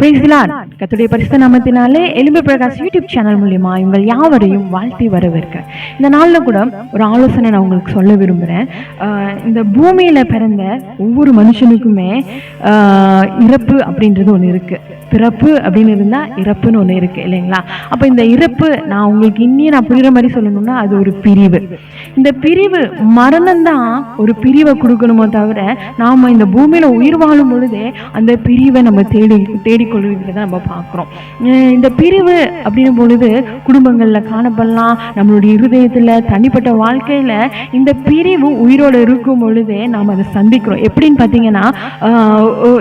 பிரைஸ்லான் கத்துடைய பரிசு நாமத்தினாலே எலும்பு பிரகாஷ் யூடியூப் சேனல் மூலியமா இவங்கள் யாவரையும் வாழ்த்தி வரவேற்க. இந்த நாளில் கூட ஒரு ஆலோசனை நான் உங்களுக்கு சொல்ல விரும்புகிறேன் இந்த பூமியில் பிறந்த ஒவ்வொரு மனுஷனுக்குமே இறப்பு அப்படின்றது ஒன்று இருக்குது பிறப்பு அப்படின்னு இருந்தால் இறப்புன்னு ஒன்று இருக்குது இல்லைங்களா? அப்போ இந்த இறப்பு நான் உங்களுக்கு இன்னும் நான் புரிகிற மாதிரி சொல்லணும்னா அது ஒரு பிரிவு. இந்த பிரிவு மரணம் தான் ஒரு பிரிவை கொடுக்கணுமோ தவிர நாம் இந்த பூமியில் உயிர் வாழும் பொழுதே அந்த பிரிவை நம்ம தேடி தேடி தேடிக்கொள்கிறத நம்ம பார்க்குறோம். இந்த பிரிவு அப்படின்னும் பொழுது குடும்பங்களில் காணப்படலாம். நம்மளுடைய இருதயத்தில் தனிப்பட்ட வாழ்க்கையில் இந்த பிரிவு உயிரோடு இருக்கும் பொழுதே நாம் அதை சந்திக்கிறோம். எப்படின்னு பார்த்தீங்கன்னா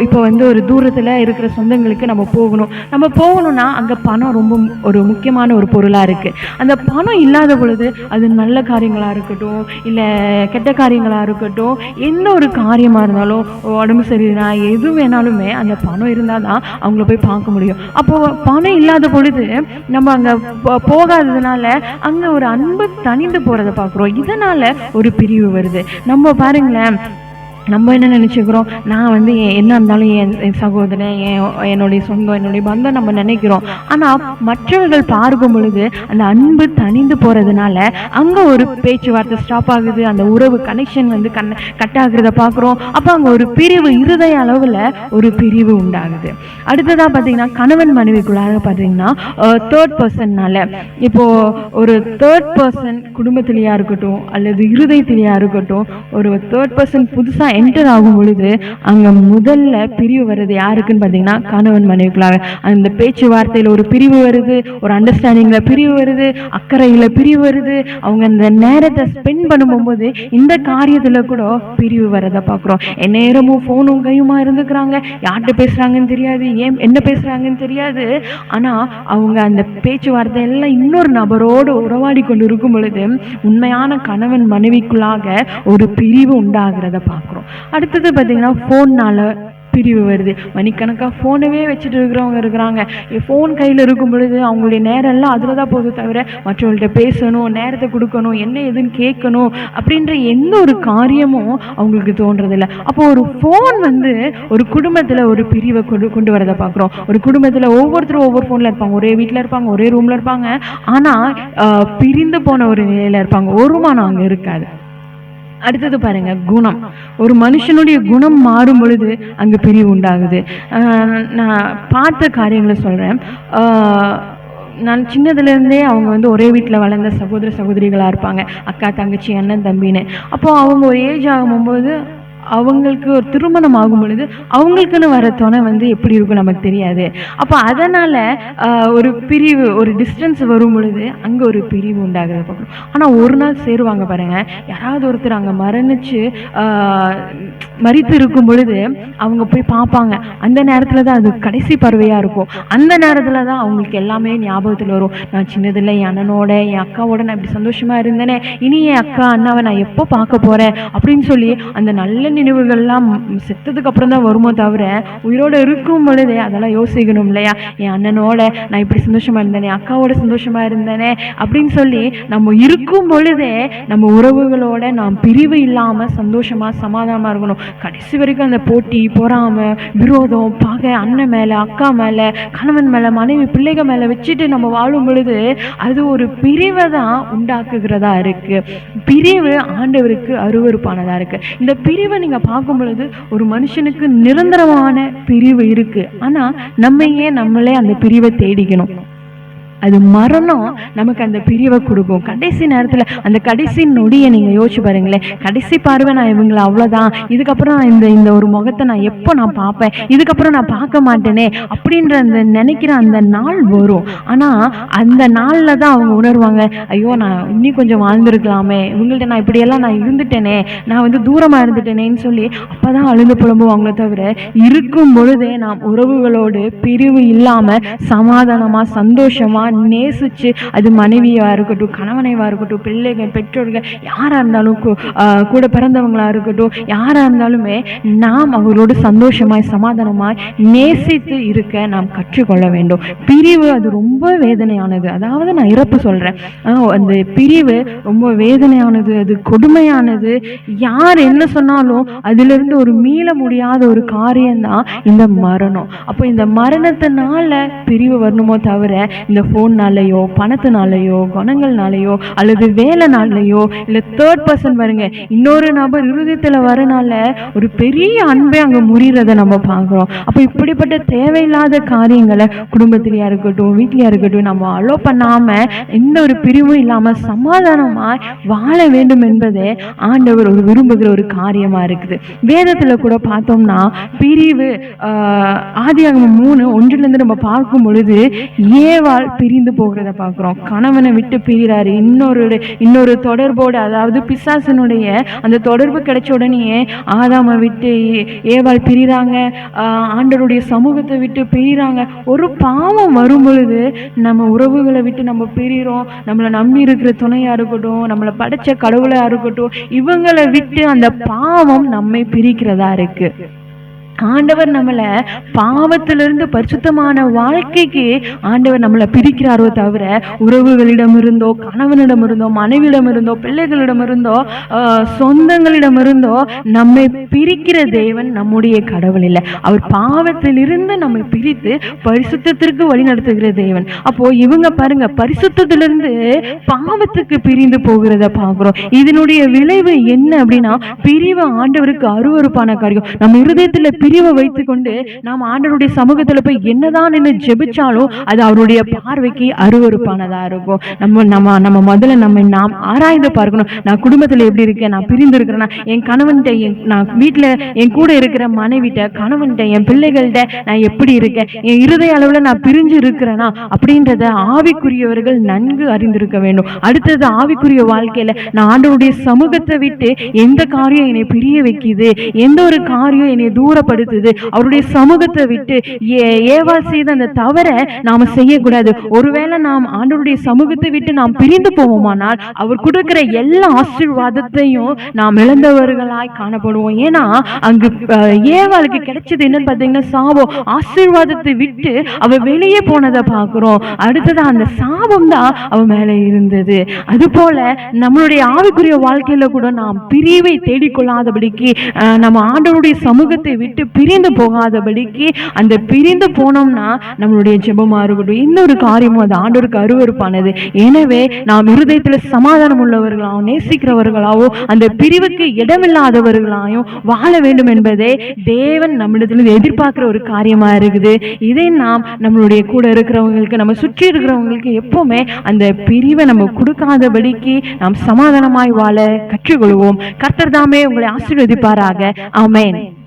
இப்போ வந்து ஒரு தூரத்தில் இருக்கிற சொந்தங்களுக்கு நம்ம போகணும். நம்ம போகணும்னா அங்கே பணம் ரொம்ப ஒரு முக்கியமான ஒரு பொருளாக இருக்குது அந்த பணம் இல்லாத பொழுது அது நல்ல காரியங்களாக இருக்கட்டும் இல்லை கெட்ட காரியங்களாக இருக்கட்டும் எந்த ஒரு காரியமாக இருந்தாலும் உடம்பு சரியில்லைனா எது வேணாலுமே அந்த பணம் இருந்தால் தான் அவங்க அவங்கள போய் பார்க்க முடியும். அப்போது பணம் இல்லாத பொழுது நம்ம அங்கே போகாததுனால அங்கே ஒரு அன்பு தனிந்து போகிறத பார்க்குறோம். இதனால் ஒரு பிரிவு வருது. நம்ம பாருங்களேன் நம்ம என்ன நினச்சிக்கிறோம்? நான் வந்து என் என்ன இருந்தாலும் என் என் சகோதரன் என் என்னுடைய சொந்தம் என்னுடைய பந்தம் நம்ம நினைக்கிறோம். ஆனால் மற்றவர்கள் பார்க்கும் பொழுது அந்த அன்பு தணிந்து போகிறதுனால அங்கே ஒரு பேச்சுவார்த்தை ஸ்டாப் ஆகுது அந்த உறவு கனெக்ஷன் வந்து கண் கட் ஆகுறத பார்க்குறோம். அப்போ அங்கே ஒரு பிரிவு இருதய அளவில் ஒரு பிரிவு உண்டாகுது. அடுத்ததாக பார்த்தீங்கன்னா கணவன் மனைவிக்குள்ளாக பார்த்தீங்கன்னா தேர்ட் பர்சன்னால இப்போது ஒரு தேர்ட் பர்சன் குடும்பத்திலேயா இருக்கட்டும் அல்லது இருதயத்திலேயா இருக்கட்டும் ஒரு தேர்ட் பர்சன் புதுசாக என்டர் ஆகும் பொழுது அங்கே முதல்ல பிரிவு வருது யாருக்குன்னு பார்த்தீங்கன்னா கணவன் மனைவிக்குள்ளாக. அந்த பேச்சுவார்த்தையில் ஒரு பிரிவு வருது ஒரு அண்டர்ஸ்டாண்டிங்கில் பிரிவு வருது அக்கறையில் பிரிவு வருது. அவங்க அந்த நேரத்தை ஸ்பெண்ட் பண்ணும்போது இந்த காரியத்தில் கூட பிரிவு வரதை பார்க்குறோம். நேரமும் ஃபோனும் கையுமா இருந்துக்கிறாங்க. யார்கிட்ட பேசுகிறாங்கன்னு தெரியாது ஏன் என்ன பேசுகிறாங்கன்னு தெரியாது. ஆனால் அவங்க அந்த பேச்சுவார்த்தை எல்லாம் இன்னொரு நபரோடு உறவாடி கொண்டு இருக்கும் பொழுது உண்மையான கணவன் மனைவிக்குள்ளாக ஒரு பிரிவு உண்டாகிறத பார்க்குறோம். அடுத்தது பார்த்தீங்கன்னா ஃபோன்னால் பிரிவு வருது. மணிக்கணக்காக ஃபோனவே வச்சுட்டு இருக்கிறவங்க இருக்கிறாங்க. ஃபோன் கையில் இருக்கும் பொழுது அவங்களுடைய நேரம் எல்லாம் அதில் தான் போகுது தவிர மற்றவங்கள்ட்ட பேசணும் நேரத்தை கொடுக்கணும் என்ன ஏதுன்னு கேட்கணும் அப்படின்ற எந்த ஒரு காரியமும் அவங்களுக்கு தோன்றதில்ல. அப்போ ஒரு ஃபோன் வந்து ஒரு குடும்பத்தில் ஒரு பிரிவை கொண்டு கொண்டு வரதை பார்க்குறோம். ஒரு குடும்பத்தில் ஒவ்வொருத்தரும் ஒவ்வொரு ஃபோனில் இருப்பாங்க. ஒரே வீட்டில் இருப்பாங்க ஒரே ரூமில் இருப்பாங்க. ஆனால் பிரிந்து போன ஒரு நிலையில் இருப்பாங்க. ஒருமானம் அங்கே இருக்காது. அடுத்தது பாருங்க குணம். ஒரு மனுஷனுடைய குணம் மாறும் பொழுது அங்கே பிரிவு உண்டாகுது. நான் பார்த்த காரியங்களை சொல்கிறேன் நான் சின்னதுலேருந்தே அவங்க வந்து ஒரே வீட்டில் வளர்ந்த சகோதர சகோதரிகளாக இருப்பாங்க. அக்கா தங்கச்சி அண்ணன் தம்பின்னு. அப்போது அவங்க ஒரு ஏஜ் ஆகும்போது அவங்களுக்கு ஒரு திருமணம் ஆகும் பொழுது அவங்களுக்குன்னு வர துணை வந்து எப்படி இருக்கும் நமக்கு தெரியாது. அப்போ அதனால் ஒரு பிரிவு ஒரு டிஸ்டன்ஸ் வரும் பொழுது அங்கே ஒரு பிரிவு உண்டாகிறத பார்க்கணும் ஆனால் ஒரு நாள் சேருவாங்க பாருங்கள் யாராவது ஒருத்தர் அங்கே மரணிச்சு மறித்து இருக்கும் பொழுது அவங்க போய் பார்ப்பாங்க. அந்த நேரத்தில் தான் அது கடைசி பறவையாக இருக்கும். அந்த நேரத்தில் தான் அவங்களுக்கு எல்லாமே ஞாபகத்தில் வரும். நான் சின்னதில் என் அண்ணனோட என் அக்காவோட நான் இப்படி சந்தோஷமாக இருந்தேனே. இனி என் அக்கா அண்ணாவை நான் எப்போ பார்க்க போகிறேன் அப்படின்னு சொல்லி அந்த நல்ல நினைவுகள்லாம் செத்ததுக்கு அப்புறம் தான் வருமோ தவிர உயிரோடு இருக்கும் பொழுதே அதெல்லாம் யோசிக்கணும் இல்லையா? என் அண்ணனோட நான் இப்படி சந்தோஷமாக இருந்தேனே அக்காவோட சந்தோஷமாக இருந்தேனே அப்படின்னு சொல்லி நம்ம இருக்கும் பொழுதே நம்ம உறவுகளோட நாம் பிரிவு இல்லாமல் சந்தோஷமாக சமாதானமாக இருக்கணும். கடைசி வரைக்கும் அந்த போட்டி பொறாமை விரோதம் பகை அண்ணன் மேலே அக்கா மேலே கணவன் மேலே மனைவி பிள்ளைகள் மேலே வச்சுட்டு நம்ம வாழும் பொழுது அது ஒரு பிரிவை தான் உண்டாக்குகிறதா இருக்குது பிரிவு ஆண்டவருக்கு அருவறுப்பானதாக இருக்குது இந்த பிரிவை நீங்க பார்க்கும் பொழுது ஒரு மனுஷனுக்கு நிரந்தரமான பிரிவு இருக்கு. ஆனா நம்ம ஏன் நம்மளே அந்த பிரிவை தேடிக்கணும். அது மரணம் நமக்கு அந்த பிரிவை கொடுக்கும். கடைசி நேரத்தில் அந்த கடைசி நொடியை நீங்கள் யோசிச்சு பாருங்களேன். கடைசி பார்வை நான் இவங்களை அவ்வளோதான் இதுக்கப்புறம் நான் இந்த இந்த ஒரு முகத்தை நான் எப்போ நான் பார்ப்பேன்? இதுக்கப்புறம் நான் பார்க்க மாட்டேனே அப்படின்ற அந்த நினைக்கிற அந்த நாள் வரும். ஆனால் அந்த நாளில் தான் அவங்க உணர்வாங்க ஐயோ நான் இன்னும் கொஞ்சம் வாழ்ந்துருக்கலாமே. இவங்கள்ட்ட நான் இப்படியெல்லாம் நான் இருந்துட்டேனே. நான் வந்து தூரமாக இருந்துட்டேனேன்னு சொல்லி அப்போ தான் அழுந்து புலம்புவாங்களே தவிர இருக்கும் பொழுதே நாம் உறவுகளோடு பிரிவு இல்லாமல் சமாதானமாக சந்தோஷமாக நேசிச்சு அது மனைவியாக இருக்கட்டும் கணவனைவாக இருக்கட்டும் பிள்ளைகள் பெற்றோர்கள் யாராக இருந்தாலும் கூட பிறந்தவங்களாக இருக்கட்டும் யாராக இருந்தாலுமே நாம் அவரோடு சந்தோஷமாய் சமாதானமாய் நேசித்து இருக்க நாம் கற்றுக்கொள்ள வேண்டும். பிரிவு அது ரொம்ப வேதனையானது. அதாவது நான் இறப்பு சொல்கிறேன் அந்த பிரிவு ரொம்ப வேதனையானது அது கொடுமையானது. யார் என்ன சொன்னாலும் அதிலிருந்து ஒரு மீள முடியாத ஒரு காரியம்தான் இந்த மரணம். அப்போ இந்த மரணத்தினால பிரிவு வரணுமோ தவிர இந்த ஃபோன்னாலேயோ பணத்தினாலேயோ குணங்கள்னாலேயோ அல்லது வேலைனாலேயோ இல்லை தேர்ட் பர்சன் வருங்க இன்னொரு நபர் இருதயத்தில் வரனால ஒரு பெரிய அன்பே அங்கே முறிகிறத நம்ம பார்க்குறோம். அப்போ இப்படிப்பட்ட தேவையில்லாத காரியங்களை குடும்பத்திலையா இருக்கட்டும் வீட்லையா இருக்கட்டும் நம்ம அலோ பண்ணாமல் எந்த ஒரு பிரிவும் இல்லாமல் சமாதானமாக வாழ வேண்டும் என்பதே ஆண்டவர் ஒரு விரும்புகிற ஒரு காரியமாக இருக்குது. வேதத்தில் கூட பார்த்தோம்னா பிரிவு ஆதி ஆதியாகமம் மூணு ஒன்றிலிருந்து நம்ம பார்க்கும் பொழுது ஏவாள் பிரிந்து போகிறத பார்க்குறோம். கணவனை விட்டு பிரிகிறாரு. இன்னொரு இன்னொரு தொடர்போடு அதாவது பிசாசனுடைய அந்த தொடர்பு கிடைச்ச உடனேயே ஆதாமை விட்டு ஏ- ஏவாள் பிரிகிறாங்க. ஆண்டருடைய சமூகத்தை விட்டு பிரிகிறாங்க. ஒரு பாவம் வரும் பொழுது நம்ம உறவுகளை விட்டு நம்ம பிரிகிறோம். நம்மளை நம்பி இருக்கிற துணையாக இருக்கட்டும் நம்மளை படைச்ச கடவுளாக இருக்கட்டும் இவங்களை விட்டு அந்த பாவம் நம்மை பிரிக்கிறதா இருக்குது ஆண்டவர் நம்மளை பாவத்திலிருந்து பரிசுத்தமான வாழ்க்கைக்கு ஆண்டவர் நம்மளை பிரிக்கிறாரோ தவிர உறவுகளிடம் இருந்தோ கணவனிடம் இருந்தோ மனைவியிடம் இருந்தோ பிள்ளைகளிடம் இருந்தோ சொந்தங்களிடம் இருந்தோ நம்மை பிரிக்கிற தேவன் நம்முடைய கடவுள் இல்லை. அவர் பாவத்திலிருந்து நம்மை பிரித்து பரிசுத்தத்திற்கு வழி நடத்துகிற தேவன். அப்போ இவங்க பாருங்க பரிசுத்தத்திலிருந்து பாவத்துக்கு பிரிந்து போகிறத பாக்குறோம் இதனுடைய விளைவு என்ன அப்படின்னா பிரிவு ஆண்டவருக்கு அருவருப்பான காரியம். நம்ம இருதயத்துல பிரிவை வைத்துக்கொண்டு நாம் ஆண்டவருடைய சமூகத்துல போய் என்னதான் நின்று ஜெபிச்சாலும் அது அவருடைய பார்வைக்கு அருவருப்பானதா இருக்கும். நம்ம நம்ம நம்ம முதல்ல நம்ம நாம் ஆராய்ந்து பார்க்கணும். நான் குடும்பத்துல எப்படி இருக்கேன்? நான் பிரிந்து இருக்கிறேன்னா என் கணவன்கிட்ட என் நான் வீட்டுல என் கூட இருக்கிற மனைவிட்ட கணவன்கிட்ட என் பிள்ளைகள்கிட்ட நான் எப்படி இருக்கேன்? என் இருதய அளவுல நான் பிரிஞ்சு இருக்கிறேனா? அப்படின்றத ஆவிக்குரியவர்கள் நன்கு அறிந்திருக்க வேண்டும். அடுத்தது ஆவிக்குரிய வாழ்க்கையில நான் ஆண்டவருடைய சமூகத்தை விட்டு எந்த காரியம் என்னை பிரிய வைக்குது? எந்த ஒரு காரியம் என்னை தூரப்படுத்துது அவருடைய சமூகத்தை விட்டு ஏ- செய்த அந்த தவறை நாம செய்யக்கூடாது ஒருவேளை நாம் ஆண்டவருடைய சமூகத்தை விட்டு நாம் பிரிந்து போவோமானால் அவர் கொடுக்கிற எல்லா ஆசீர்வாதத்தையும் நாம் இழந்தவர்களாய் காணப்படுவோம் ஏன்னா அங்கு ஏவாளுக்கு கிடைச்சது என்னன்னு பார்த்தீங்கன்னா சாபம் ஆசீர்வாதத்தை விட்டு அவ வெளியே போனதை பார்க்கிறோம் அடுத்தது அந்த சாபம் தான் அவ மேல இருந்தது அது போல நம்மளுடைய ஆவிக்குரிய வாழ்க்கையில கூட நாம் பிரிவை தேடிக்கொள்ளாதபடிக்கு நம்ம ஆண்டவருடைய சமூகத்தை விட்டு பிரிந்து போகாதபடிக்கு அந்த பிரிந்து போனோம்னா நம்மளுடைய ஜெபமாக இருக்கட்டும் ஒரு காரியமும் அது ஆண்டோருக்கு அருவருப்பானது. எனவே நாம் இருதயத்தில் சமாதானம் உள்ளவர்களாகவும் நேசிக்கிறவர்களாகவும் அந்த பிரிவுக்கு இடமில்லாதவர்களாயும் வாழ வேண்டும் என்பதே தேவன் நம்மிடத்துல எதிர்பார்க்குற ஒரு காரியமாக இருக்குது. இதை நாம் நம்மளுடைய கூட இருக்கிறவங்களுக்கு நம்ம சுற்றி இருக்கிறவங்களுக்கு எப்போவுமே அந்த பிரிவை நம்ம கொடுக்காதபடிக்கு நாம் சமாதானமாய் வாழ கற்றுக்கொள்வோம். கர்த்தர் தாமே உங்களை ஆசீர்வதிப்பாராக. ஆமென்.